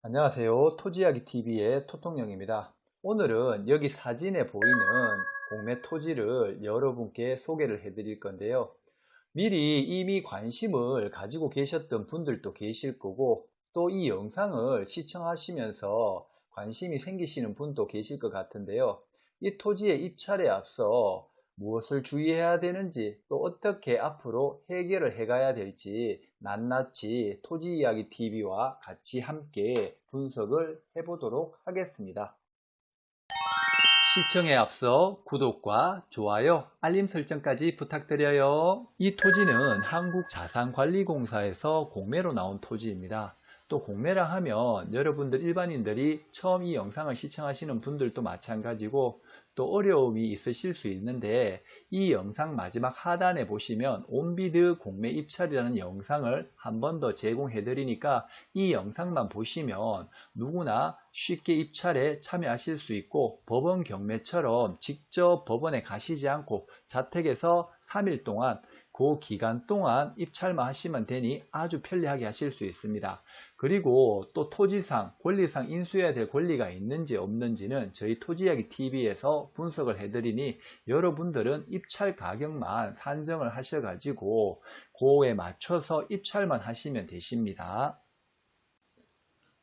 안녕하세요. 토지이야기TV의 토통령입니다. 오늘은 여기 사진에 보이는 공매 토지를 여러분께 소개를 해드릴 건데요. 미리 이미 관심을 가지고 계셨던 분들도 계실 거고 또 이 영상을 시청하시면서 관심이 생기시는 분도 계실 것 같은데요. 이 토지의 입찰에 앞서 무엇을 주의해야 되는지 또 어떻게 앞으로 해결을 해가야 될지 낱낱이 토지이야기TV와 같이 함께 분석을 해보도록 하겠습니다. 시청에 앞서 구독과 좋아요, 알림 설정까지 부탁드려요. 이 토지는 한국자산관리공사에서 공매로 나온 토지입니다. 또 공매라 하면 여러분들 일반인들이 처음 이 영상을 시청하시는 분들도 마찬가지고 또 어려움이 있으실 수 있는데 이 영상 마지막 하단에 보시면 온비드 공매 입찰이라는 영상을 한 번 더 제공해 드리니까 이 영상만 보시면 누구나 쉽게 입찰에 참여하실 수 있고 법원 경매처럼 직접 법원에 가시지 않고 자택에서 3일 동안 그 기간 동안 입찰만 하시면 되니 아주 편리하게 하실 수 있습니다. 그리고 또 토지상, 권리상 인수해야 될 권리가 있는지 없는지는 저희 토지이야기 TV에서 분석을 해드리니 여러분들은 입찰 가격만 산정을 하셔가지고 그에 맞춰서 입찰만 하시면 되십니다.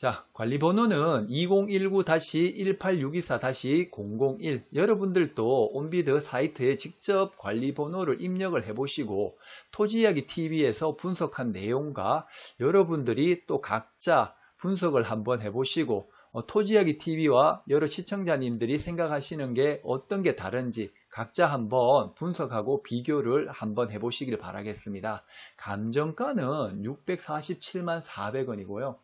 자, 관리 번호는 2019-18624-001 여러분들도 온비드 사이트에 직접 관리 번호를 입력을 해보시고 토지이야기 TV에서 분석한 내용과 여러분들이 또 각자 분석을 한번 해보시고 어, 토지이야기 TV와 여러 시청자님들이 생각하시는 게 어떤 게 다른지 각자 한번 분석하고 비교를 한번 해보시길 바라겠습니다. 감정가는 647만 400원이고요.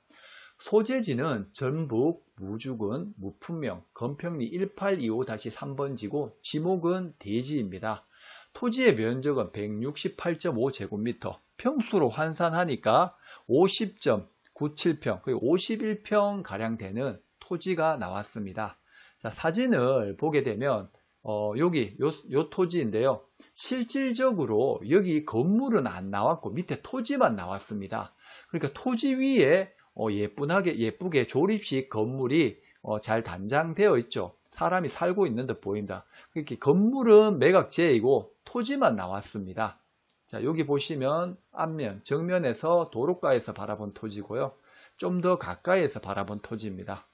소재지는 전북, 무주군, 무품명, 건평리 1825-3번지고 지목은 대지입니다. 토지의 면적은 168.5제곱미터, 평수로 환산하니까 50.97평, 거의 51평 가량 되는 토지가 나왔습니다. 자, 사진을 보게 되면 어, 여기 요, 요 토지인데요. 실질적으로 여기 건물은 안 나왔고 밑에 토지만 나왔습니다. 그러니까 토지 위에 어, 예쁘게, 예쁘게 조립식 건물이 어, 잘 단장되어 있죠. 사람이 살고 있는 듯 보인다. 이렇게 건물은 매각제이고 토지만 나왔습니다. 자, 여기 보시면 앞면, 정면에서 도로가에서 바라본 토지고요. 좀 더 가까이에서 바라본 토지입니다.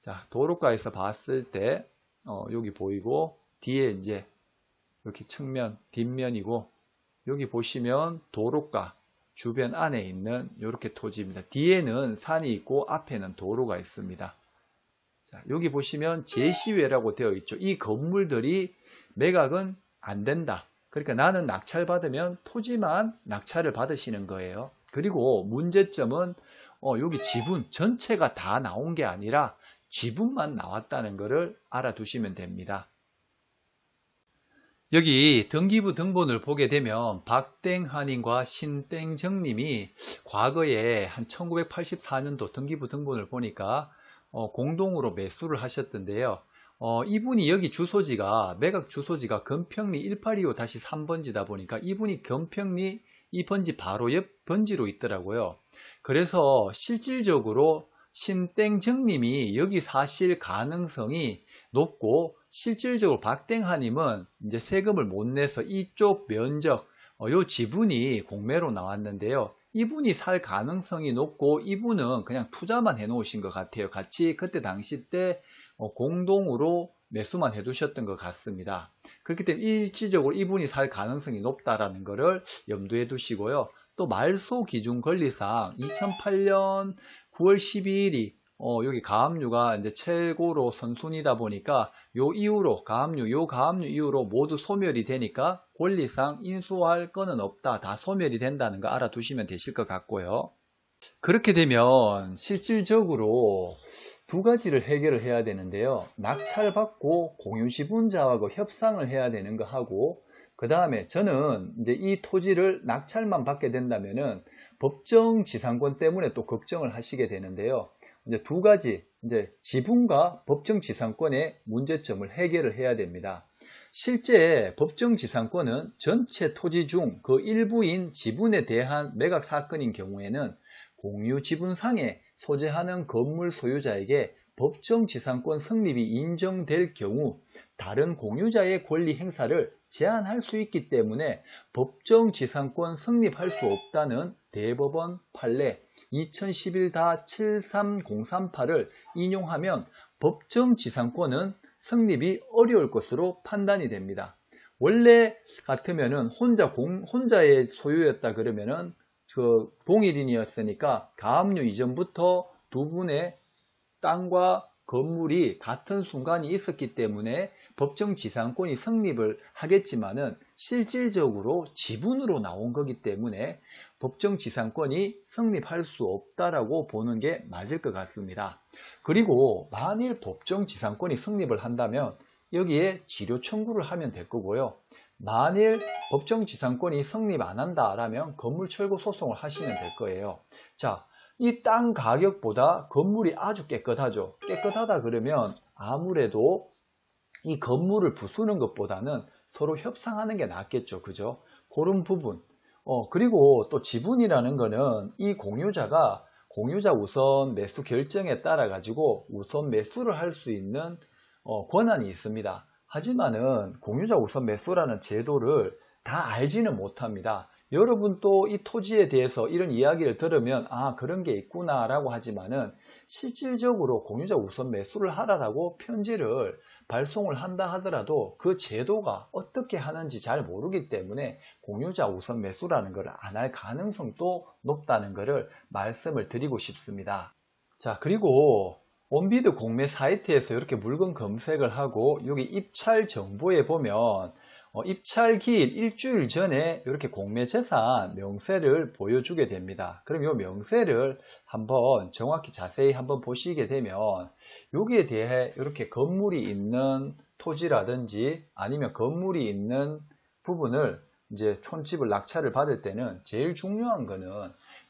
자, 도로가에서 봤을 때 어, 여기 보이고 뒤에 이제 이렇게 측면, 뒷면이고 여기 보시면 도로가 주변 안에 있는 이렇게 토지입니다. 뒤에는 산이 있고 앞에는 도로가 있습니다. 자, 여기 보시면 제시외라고 되어 있죠. 이 건물들이 매각은 안 된다. 그러니까 나는 낙찰 받으면 토지만 낙찰을 받으시는 거예요. 그리고 문제점은 어, 여기 지분 전체가 다 나온 게 아니라 지분만 나왔다는 것을 알아두시면 됩니다. 여기 등기부 등본을 보게 되면 박땡한인과 신땡정님이 과거에 한 1984년도 등기부 등본을 보니까 어, 공동으로 매수를 하셨던데요. 어, 이분이 여기 주소지가 매각 주소지가 건평리 1825-3번지다 보니까 이분이 건평리 이 번지 바로 옆 번지로 있더라고요. 그래서 실질적으로 신땡정님이 여기 사실 가능성이 높고 실질적으로 박땡하님은 이제 세금을 못 내서 이쪽 면적, 어, 요 지분이 공매로 나왔는데요. 이분이 살 가능성이 높고 이분은 그냥 투자만 해 놓으신 것 같아요. 같이 그때 당시 때 어, 공동으로 매수만 해 두셨던 것 같습니다. 그렇기 때문에 일치적으로 이분이 살 가능성이 높다라는 것을 염두에 두시고요. 또 말소 기준 권리상 2008년 9월 12일이 어, 여기 가압류가 이제 최고로 선순위다 보니까 요 이후로 가압류, 요 가압류 이후로 모두 소멸이 되니까 권리상 인수할 건은 없다. 다 소멸이 된다는 거 알아두시면 되실 것 같고요. 그렇게 되면 실질적으로 두 가지를 해결을 해야 되는데요. 낙찰받고 공유지분자하고 협상을 해야 되는 거 하고 그 다음에 저는 이제 이 토지를 낙찰만 받게 된다면은 법정 지상권 때문에 또 걱정을 하시게 되는데요. 이제 두 가지 이제 지분과 법정 지상권의 문제점을 해결을 해야 됩니다. 실제 법정 지상권은 전체 토지 중 그 일부인 지분에 대한 매각 사건인 경우에는 공유 지분상의 소재하는 건물 소유자에게 법정 지상권 성립이 인정될 경우 다른 공유자의 권리 행사를 제한할 수 있기 때문에 법정 지상권 성립할 수 없다는 대법원 판례 2011-73038을 인용하면 법정 지상권은 성립이 어려울 것으로 판단이 됩니다. 원래 같으면은 혼자 공, 혼자의 소유였다 그러면은 그 동일인이었으니까 가압류 이전부터 두 분의 땅과 건물이 같은 순간이 있었기 때문에 법정 지상권이 성립을 하겠지만은 실질적으로 지분으로 나온 거기 때문에 법정 지상권이 성립할 수 없다라고 보는 게 맞을 것 같습니다. 그리고 만일 법정 지상권이 성립을 한다면 여기에 지료 청구를 하면 될 거고요. 만일 법정 지상권이 성립 안 한다라면 건물 철거 소송을 하시면 될 거예요. 자, 이 땅 가격보다 건물이 아주 깨끗하죠. 깨끗하다 그러면 아무래도 이 건물을 부수는 것보다는 서로 협상하는 게 낫겠죠. 그죠? 그런 부분. 어, 그리고 또 지분이라는 거는 이 공유자가 공유자 우선 매수 결정에 따라 가지고 우선 매수를 할 수 있는 어, 권한이 있습니다. 하지만은 공유자 우선 매수라는 제도를 다 알지는 못합니다. 여러분 또 이 토지에 대해서 이런 이야기를 들으면 아 그런 게 있구나 라고 하지만은 실질적으로 공유자 우선 매수를 하라라고 편지를 발송을 한다 하더라도 그 제도가 어떻게 하는지 잘 모르기 때문에 공유자 우선 매수라는 것을 안할 가능성도 높다는 것을 말씀을 드리고 싶습니다. 자 그리고 온비드 공매 사이트에서 이렇게 물건 검색을 하고 여기 입찰 정보에 보면 어, 입찰 기일 일주일 전에 이렇게 공매 재산 명세를 보여주게 됩니다. 그럼 이 명세를 한번 정확히 자세히 한번 보시게 되면 여기에 대해 이렇게 건물이 있는 토지라든지 아니면 건물이 있는 부분을 이제 촌집을 낙찰을 받을 때는 제일 중요한 거는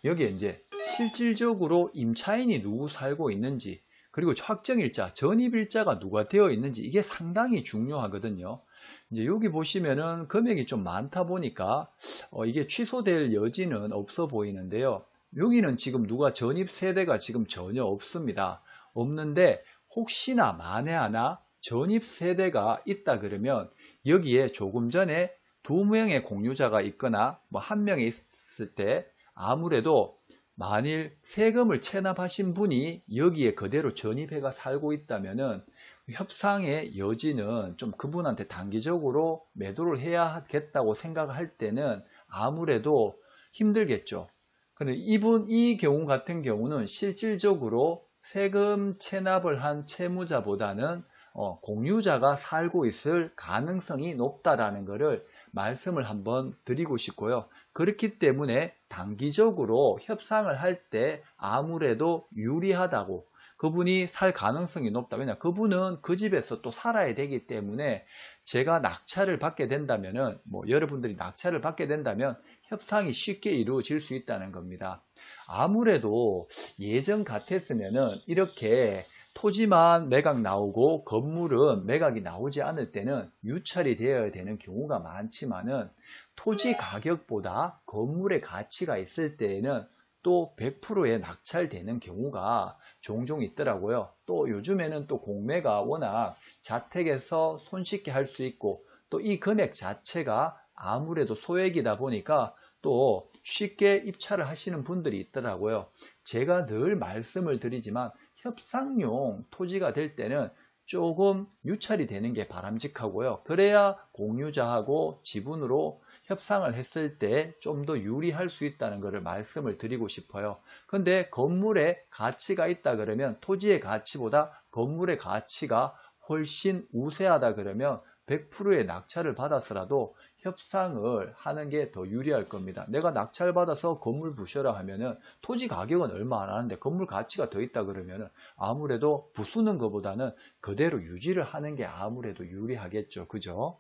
여기에 이제 실질적으로 임차인이 누구 살고 있는지 그리고 확정일자, 전입일자가 누가 되어 있는지 이게 상당히 중요하거든요. 이제 여기 보시면은 금액이 좀 많다 보니까 어 이게 취소될 여지는 없어 보이는데요. 여기는 지금 누가 전입 세대가 지금 전혀 없습니다. 없는데 혹시나 만에 하나 전입 세대가 있다 그러면 여기에 조금 전에 두 명의 공유자가 있거나 뭐 한 명이 있을 때 아무래도 만일 세금을 체납하신 분이 여기에 그대로 전입해가 살고 있다면은 협상의 여지는 좀 그분한테 단기적으로 매도를 해야겠다고 생각할 때는 아무래도 힘들겠죠. 근데 이분 이 경우 같은 경우는 실질적으로 세금 체납을 한 채무자보다는 어, 공유자가 살고 있을 가능성이 높다라는 것을 말씀을 한번 드리고 싶고요. 그렇기 때문에 단기적으로 협상을 할 때 아무래도 유리하다고 그분이 살 가능성이 높다. 왜냐 그분은 그 집에서 또 살아야 되기 때문에 제가 낙찰을 받게 된다면은 뭐 여러분들이 낙찰을 받게 된다면 협상이 쉽게 이루어질 수 있다는 겁니다. 아무래도 예전 같았으면은 이렇게 토지만 매각 나오고 건물은 매각이 나오지 않을 때는 유찰이 되어야 되는 경우가 많지만은 토지 가격보다 건물의 가치가 있을 때에는 또 100%의 낙찰되는 경우가 종종 있더라고요. 또 요즘에는 또 공매가 워낙 자택에서 손쉽게 할 수 있고 또 이 금액 자체가 아무래도 소액이다 보니까 또 쉽게 입찰을 하시는 분들이 있더라고요. 제가 늘 말씀을 드리지만 협상용 토지가 될 때는 조금 유찰이 되는 게 바람직하고요. 그래야 공유자하고 지분으로 협상을 했을 때 좀 더 유리할 수 있다는 것을 말씀을 드리고 싶어요. 근데 건물에 가치가 있다 그러면 토지의 가치보다 건물의 가치가 훨씬 우세하다 그러면 100%의 낙찰을 받았으라도 협상을 하는 게 더 유리할 겁니다. 내가 낙찰 받아서 건물 부셔라 하면은 토지 가격은 얼마 안 하는데 건물 가치가 더 있다 그러면은 아무래도 부수는 것보다는 그대로 유지를 하는 게 아무래도 유리하겠죠. 그죠?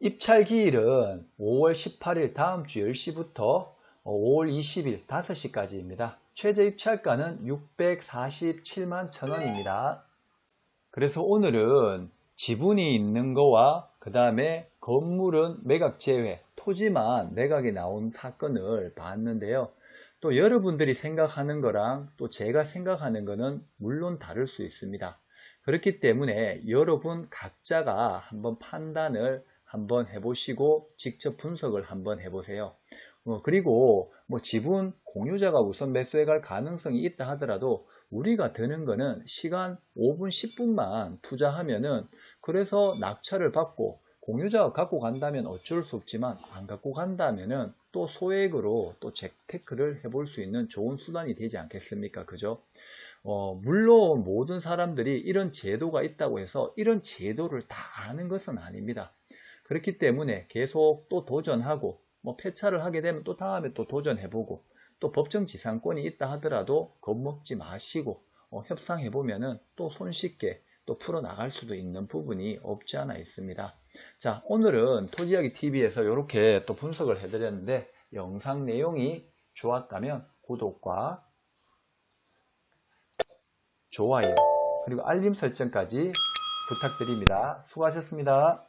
입찰 기일은 5월 18일 다음 주 10시부터 5월 20일 5시까지입니다. 최저 입찰가는 647만 천원입니다. 그래서 오늘은 지분이 있는 거와 그 다음에 건물은 매각 제외, 토지만 매각이 나온 사건을 봤는데요. 또 여러분들이 생각하는 거랑 또 제가 생각하는 거는 물론 다를 수 있습니다. 그렇기 때문에 여러분 각자가 한번 판단을 한번 해보시고 직접 분석을 한번 해보세요. 어, 그리고 뭐 지분 공유자가 우선 매수해 갈 가능성이 있다 하더라도 우리가 드는 거는 시간 5분 10분만 투자하면은 그래서 낙찰을 받고 공유자가 갖고 간다면 어쩔 수 없지만 안 갖고 간다면은 또 소액으로 또 재테크를 해볼 수 있는 좋은 수단이 되지 않겠습니까? 그죠? 어, 물론 모든 사람들이 이런 제도가 있다고 해서 이런 제도를 다 아는 것은 아닙니다. 그렇기 때문에 계속 또 도전하고 뭐 폐차를 하게 되면 또 다음에 또 도전해보고 또 법정 지상권이 있다 하더라도 겁먹지 마시고 어, 협상해 보면은 또 손쉽게 또 풀어 나갈 수도 있는 부분이 없지 않아 있습니다. 자 오늘은 토지이야기 TV에서 이렇게 또 분석을 해드렸는데 영상 내용이 좋았다면 구독과 좋아요 그리고 알림 설정까지 부탁드립니다. 수고하셨습니다.